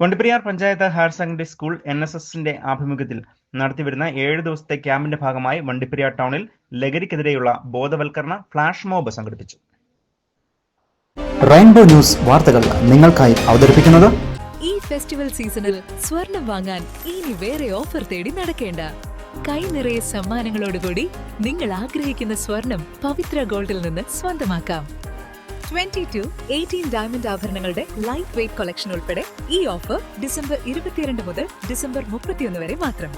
Vandiperiyar panchayat higher secondary school N S എസിന്റെ ആഭിമുഖ്യത്തിൽ നടത്തിവരുന്ന ഏഴ് ദിവസത്തെ ക്യാമ്പിന്റെ ഭാഗമായി വണ്ടിപ്പെരിയാർ ടൗണിൽ ലഹരിക്കെതിരെയുള്ള ബോധവൽക്കരണ ഫ്ലാഷ് മോബ് സംഘടിപ്പിച്ചു. റെയിൻബോ ന്യൂസ് വാർത്തകൾ നിങ്ങൾക്കായി അവതരിപ്പിക്കുന്നത് ഈ ഫെസ്റ്റിവൽ സീസണിൽ സ്വർണം വാങ്ങാൻ ഇനി വേറെ ഓഫർ തേടി നടക്കേണ്ട. കൈ നിറയെ സമ്മാനങ്ങളോടുകൂടി നിങ്ങൾ ആഗ്രഹിക്കുന്ന സ്വർണം പവിത്ര ഗോൾഡിൽ നിന്ന് സ്വന്തമാക്കാം. ട്വന്റി ടു എയ്റ്റീൻ ഡയമണ്ട് ആഭരണങ്ങളുടെ ലൈറ്റ് വെയ്റ്റ് കളക്ഷൻ ഉൾപ്പെടെ ഈ ഓഫർ ഡിസംബർ ഇരുപത്തിരണ്ട് മുതൽ ഡിസംബർ മുപ്പത്തിയൊന്ന് വരെ മാത്രം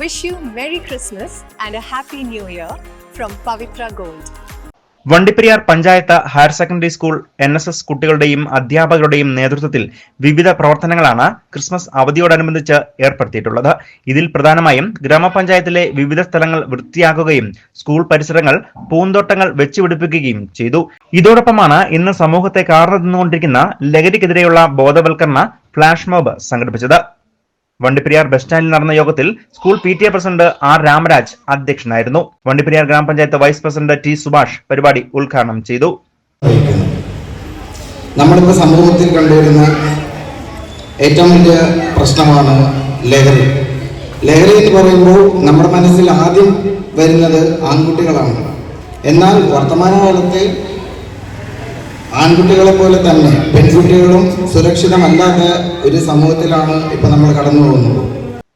wish you merry Christmas and a happy new year from Pavithra Gold. Vandiperiyar panchayat higher secondary school N S S കുട്ടികളുടെയും അധ്യാപകരുടെയും നേതൃത്വത്തിൽ വിവിധ പ്രവർത്തനങ്ങളാണ് ക്രിസ്മസ് അവധിയോടനുബന്ധിച്ച് ഏർപ്പെടുത്തിയിട്ടുള്ളത്. ഇതിൽ പ്രധാനമായും ഗ്രാമപഞ്ചായത്തിലെ വിവിധ സ്ഥലങ്ങൾ വൃത്തിയാക്കുകയും സ്കൂൾ പരിസരങ്ങൾ പൂന്തോട്ടങ്ങൾ വെച്ചുപിടിപ്പിക്കുകയും ചെയ്തു. ഇതോടൊപ്പമാണ് ഇന്ന് സമൂഹത്തെ കാർന്നു നിന്നുകൊണ്ടിരിക്കുന്ന ലഹരിക്കെതിരെയുള്ള ബോധവൽക്കരണ ഫ്ലാഷ് മോബ് സംഘടിപ്പിച്ചത്. വണ്ടിപ്പെരിയാർ ബസ് സ്റ്റാൻഡിൽ നടന്ന യോഗത്തിൽ school P T A president R Ramaraj അധ്യക്ഷനായിരുന്നു. വണ്ടിപ്പെരിയാർ ഗ്രാമപഞ്ചായത്ത് വൈസ് പ്രസിഡന്റ് ടി സുഭാഷ് പരിപാടി ഉദ്ഘാടനം ചെയ്തു. നമ്മളിപ്പോൾ സമൂഹത്തിൽ കണ്ടുവരുന്ന ഏറ്റവും വലിയ പ്രശ്നമാണ് ലഹരി. ലഹരി എന്ന് പറയുമ്പോൾ നമ്മുടെ മനസ്സിൽ ആദ്യം വരുന്നത് ആൺകുട്ടികളാണ്. എന്നാൽ വർത്തമാനകാലത്ത് ആൺകുട്ടികളെ പോലെ തന്നെ പെൺകുട്ടികളും സുരക്ഷിതമല്ലാത്ത ഒരു സമൂഹത്തിലാണ് ഇപ്പൊ നമ്മൾ കടന്നു പോകുന്നത്.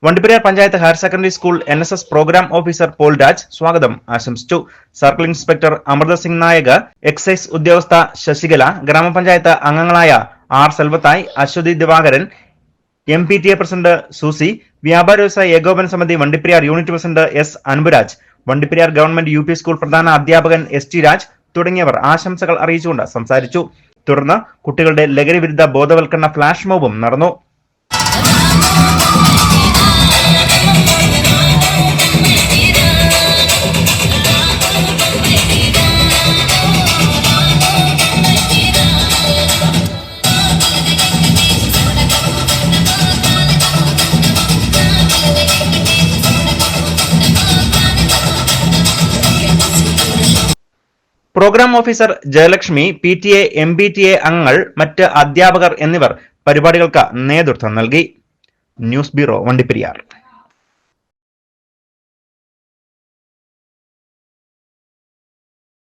Vandiperiyar panchayat higher secondary school N S S programme officer Paul Raj സ്വാഗതം ആശംസിച്ചു. Circle inspector Amrita Singh Nayak excise ഉദ്യോഗസ്ഥ ശശികല ഗ്രാമപഞ്ചായത്ത് അംഗങ്ങളായ R Selvathai Aswathi Divakaran M P T A president Susie വ്യാപാര വ്യവസായ ഏകോപന സമിതി Vandiperiyar unit president S Anburaj Vandiperiyar government U school പ്രധാന അധ്യാപകൻ എസ് ടി രാജ് തുടങ്ങിയവർ ആശംസകൾ അറിയിച്ചുകൊണ്ട് സംസാരിച്ചു. തുടർന്ന് കുട്ടികളുടെ ലഹരി വിരുദ്ധ ബോധവൽക്കരണ ഫ്ലാഷ് മോബും നടന്നു. Programme officer Jayalakshmi P T A M B T A അംഗങ്ങൾ മറ്റ് അധ്യാപകർ എന്നിവർ പരിപാടികൾക്ക് നേതൃത്വം നൽകി. News bureau Vandiperiyar.